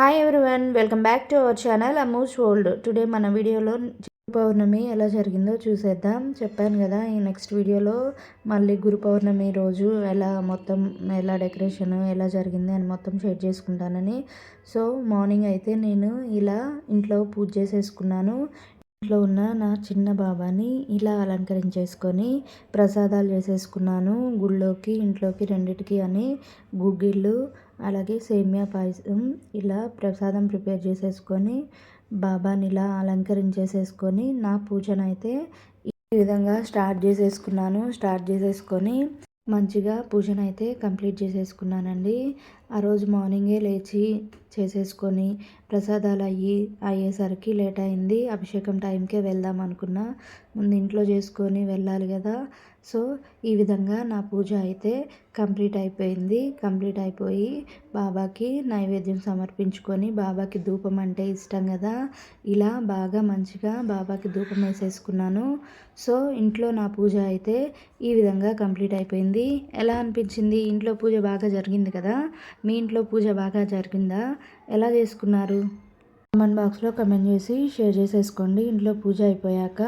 Hi everyone welcome back to our channel Ammu's world today మన వీడియోలో గురు పౌర్ణమి ఎలా జరిగిందో చూసేద్దాం. చెప్పాను కదా ఈ నెక్స్ట్ వీడియోలో మళ్ళీ గురు పౌర్ణమి రోజు ఎలా మొత్తం ఎలా డెకరేషన్ ఎలా జరిగింది అని మొత్తం షేర్ చేసుకుంటానని. సో మార్నింగ్ అయితే నేను ఇలా ఇంట్లో పూజ చేసేసుకున్నాను. ఇంట్లో ఉన్న నా చిన్న బాబాని ఇలా అలంకరించేసుకొని ప్రసాదాలు చేసేసుకున్నాను. గుళ్ళోకి ఇంట్లోకి రెండిటికి అని గుగ్గిళ్ళు అలాగే సేమియా పాయసం ఇలా ప్రసాదం ప్రిపేర్ చేసేసుకొని బాబాని ఇలా అలంకరించేసేసుకొని నా పూజనైతే ఈ విధంగా స్టార్ట్ చేసేసుకున్నాను. స్టార్ట్ చేసేసుకొని మంచిగా పూజను అయితే కంప్లీట్ చేసేసుకున్నానండి. ఆ రోజు మార్నింగే లేచి చేసేసుకొని ప్రసాదాలు అయ్యి అయ్యేసరికి లేట్ అయింది. అభిషేకం టైంకే వెళ్దాం అనుకున్నా. ముందు ఇంట్లో చేసుకొని వెళ్ళాలి కదా. సో ఈ విధంగా నా పూజ అయితే కంప్లీట్ అయిపోయింది. కంప్లీట్ అయిపోయి బాబాకి నైవేద్యం సమర్పించుకొని బాబాకి ధూపం అంటే ఇష్టం కదా ఇలా బాగా మంచిగా బాబాకి ధూపం వేసేసుకున్నాను. సో ఇంట్లో నా పూజ అయితే ఈ విధంగా కంప్లీట్ అయిపోయింది. ఎలా అనిపించింది? ఇంట్లో పూజ బాగా జరిగింది కదా మీ ఇంట్లో పూజ బాగా జరిగిందా? ఎలా చేసుకున్నారు? కామెంట్ బాక్స్లో కమెంట్ చేసి షేర్ చేసేసుకోండి. ఇంట్లో పూజ అయిపోయాక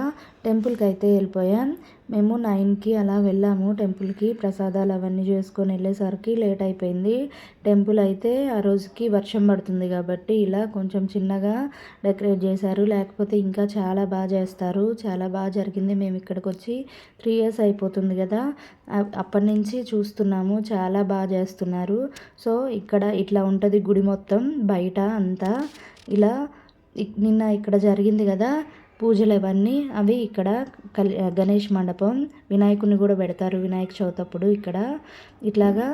టెంపుల్కి అయితే వెళ్ళిపోయాం. మేము నైన్కి అలా వెళ్ళాము. టెంపుల్కి ప్రసాదాలు అవన్నీ చేసుకొని వెళ్ళేసరికి లేట్ అయిపోయింది. టెంపుల్ అయితే ఆ రోజుకి వర్షం పడుతుంది కాబట్టి ఇలా కొంచెం చిన్నగా డెకరేట్ చేశారు. లేకపోతే ఇంకా చాలా బాగా చేస్తారు. చాలా బాగా జరిగింది. మేము ఇక్కడికి వచ్చి త్రీ ఇయర్స్ అయిపోతుంది కదా. అప్పటి నుంచి చూస్తున్నాము. చాలా బాగా చేస్తున్నారు. సో ఇక్కడ ఇట్లా ఉంటుంది గుడి మొత్తం. బయట అంతా ఇలా నిన్న ఇక్కడ జరిగింది కదా. పూజలు ఇవన్నీ అవి ఇక్కడ కలి గణేష్ మండపం. వినాయకుడిని కూడా పెడతారు. వినాయక చవితి అప్పుడు ఇక్కడ ఇట్లాగా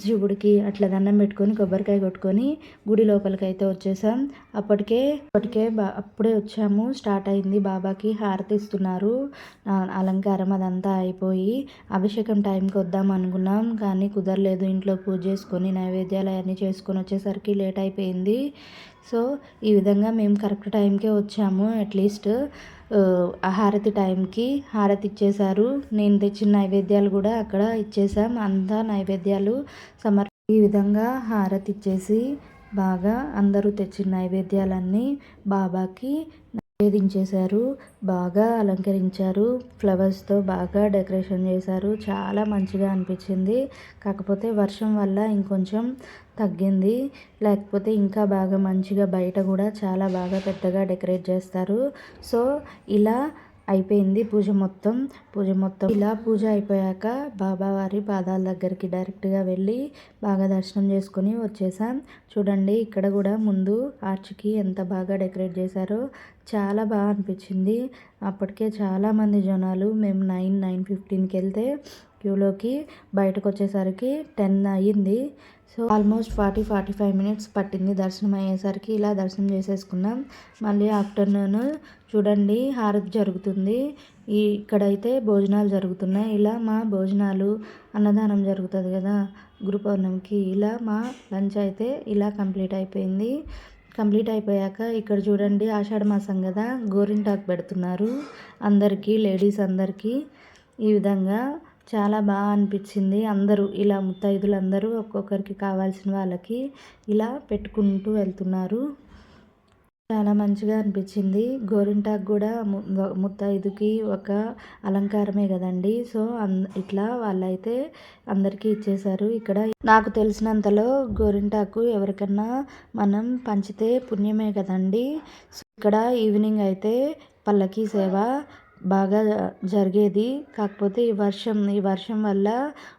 శివుడికి అట్లా దండం పెట్టుకొని కొబ్బరికాయ కొట్టుకొని గుడి లోపలికి అయితే వచ్చేసాం. అప్పటికే అప్పటికే అప్పుడే వచ్చాము. స్టార్ట్ అయింది బాబాకి హారతి ఇస్తున్నారు. అలంకారం అదంతా అయిపోయి అభిషేకం టైంకి వద్దాం అనుకున్నాం కానీ కుదరలేదు. ఇంట్లో పూజ చేసుకొని నైవేద్యాలు అవన్నీ చేసుకొని వచ్చేసరికి లేట్ అయిపోయింది. సో ఈ విధంగా మేము కరెక్ట్ టైంకే వచ్చాము అట్లీస్ట్. హారతి టైంకి హారతి ఇచ్చేశారు. నేను తెచ్చిన నైవేద్యాలు కూడా అక్కడ ఇచ్చేసాం అంతా నైవేద్యాలు సమర్ ఈ విధంగా హారతి ఇచ్చేసి బాగా అందరూ తెచ్చిన నైవేద్యాలన్నీ బాబాకి వేధించేశారు బాగా అలంకరించారు ఫ్లవర్స్తో బాగా డెకరేషన్ చేశారు. చాలా మంచిగా అనిపించింది. కాకపోతే వర్షం వల్ల ఇంకొంచెం తగ్గింది. లేకపోతే ఇంకా బాగా మంచిగా బయట కూడా చాలా బాగా పెద్దగా డెకరేట్ చేస్తారు. సో ఇలా అయిపోయింది. పూజ మొత్తం పూజ మొత్తం ఇలా పూజ అయిపోయాక బాబావారి పాదాల దగ్గరికి డైరెక్ట్గా వెళ్ళి బాగా దర్శనం చేసుకొని వచ్చేసాం. చూడండి ఇక్కడ కూడా ముందు ఆర్చ్కి ఎంత బాగా డెకరేట్ చేశారో చాలా బాగా అనిపించింది. అప్పటికే చాలామంది జనాలు మేము నైన్ నైన్ ఫిఫ్టీన్కి వెళ్తే క్యూలోకి బయటకు వచ్చేసరికి టెన్ అయ్యింది. So almost forty forty five minutes పట్టింది దర్శనం అయ్యేసరికి. ఇలా దర్శనం చేసేసుకున్నాం. మళ్ళీ ఆఫ్టర్నూన్ చూడండి హారతి జరుగుతుంది. ఈ ఇక్కడైతే భోజనాలు జరుగుతున్నాయి. ఇలా మా భోజనాలు అన్నదానం జరుగుతుంది కదా గురు పౌర్ణమికి ఇలా మా లంచ్ అయితే ఇలా కంప్లీట్ అయిపోయింది. కంప్లీట్ అయిపోయాక ఇక్కడ చూడండి ఆషాఢ మాసం కదా గోరింటాకు పెడుతున్నారు అందరికీ లేడీస్ అందరికీ. ఈ విధంగా చాలా బాగా అనిపించింది. అందరూ ఇలా ముత్తైదులు అందరూ ఒక్కొక్కరికి కావాల్సిన వాళ్ళకి ఇలా పెట్టుకుంటూ వెళ్తున్నారు. చాలా మంచిగా అనిపించింది. గోరింటాకు కూడా ముత్తైదుకి ఒక అలంకారమే కదండి. సో అన్ ఇట్లా వాళ్ళైతే అందరికీ ఇచ్చేశారు. ఇక్కడ నాకు తెలిసినంతలో గోరింటాకు ఎవరికన్నా మనం పంచితే పుణ్యమే కదండి. ఇక్కడ ఈవినింగ్ అయితే పల్లకీ సేవ బాగా జరిగేది. కాకపోతే ఈ వర్షం ఈ వర్షం వల్ల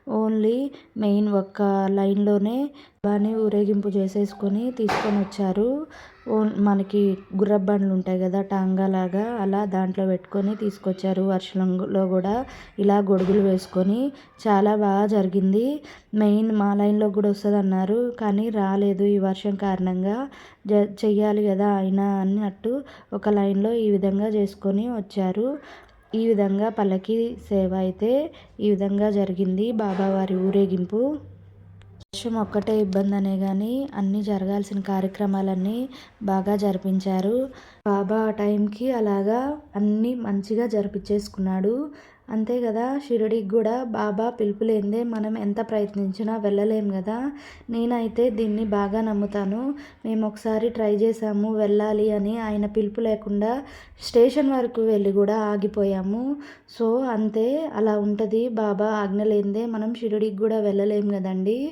ఓన్లీ మెయిన్ ఒక్క లైన్లోనే బాగానే ఊరేగింపు చేసేసుకొని తీసుకొని వచ్చారు. ఓన్ మనకి గుర్రపు బండ్లు ఉంటాయి కదా టాంగా లాగా అలా దాంట్లో పెట్టుకొని తీసుకొచ్చారు. వర్షంలో కూడా ఇలా గొడుగులు వేసుకొని చాలా బాగా జరిగింది. మెయిన్ మా లైన్లో కూడా వస్తుంది అన్నారు కానీ రాలేదు ఈ వర్షం కారణంగా. జ చెయ్యాలి కదా అయినా అన్నట్టు ఒక లైన్లో ఈ విధంగా చేసుకొని వచ్చారు. ఈ విధంగా పల్లకి సేవ అయితే ఈ విధంగా జరిగింది. బాబావారి ఊరేగింపు. వర్షం ఒక్కటే ఇబ్బంది అనే కానీ అన్నీ జరగాల్సిన కార్యక్రమాలన్నీ బాగా జరిపించారు. బాబా ఆ టైంకి అలాగా అన్నీ మంచిగా జరిపించేసుకున్నాడు. అంతే కదా? షిరిడికి కూడా బాబా పిలుపు లేనిదే మనం ఎంత ప్రయత్నించినా వెళ్ళలేం కదా? నేనైతే దీన్ని బాగా నమ్ముతాను. మేము ఒకసారి ట్రై చేసాము వెళ్ళాలి అని ఆయన పిలుపు లేకుండా స్టేషన్ వరకు వెళ్ళి కూడా ఆగిపోయాము. సో అంతే అలా ఉంటుంది. బాబా ఆజ్ఞ లేనిదే మనం షిరిడికి కూడా వెళ్ళలేం కదండి?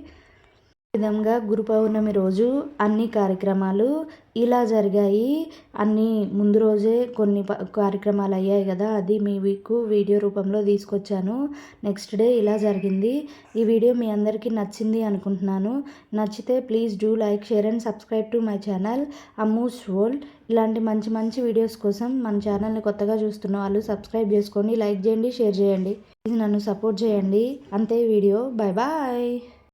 విధంగా గురు పౌర్ణమి రోజు అన్ని కార్యక్రమాలు ఇలా జరిగాయి. అన్నీ ముందు రోజే కొన్ని ప- కార్యక్రమాలు అయ్యాయి కదా అది మీ మీకు వీడియో రూపంలో తీసుకొచ్చాను. నెక్స్ట్ డే ఇలా జరిగింది. ఈ వీడియో మీ అందరికీ నచ్చింది అనుకుంటున్నాను. నచ్చితే please do like share and subscribe to my channel Ammu's world. ఇలాంటి మంచి మంచి వీడియోస్ కోసం మన ఛానల్ని కొత్తగా చూస్తున్న వాళ్ళు సబ్స్క్రైబ్ చేసుకోండి లైక్ చేయండి షేర్ చేయండి. ప్లీజ్ నన్ను సపోర్ట్ చేయండి. అంతే వీడియో. Bye bye.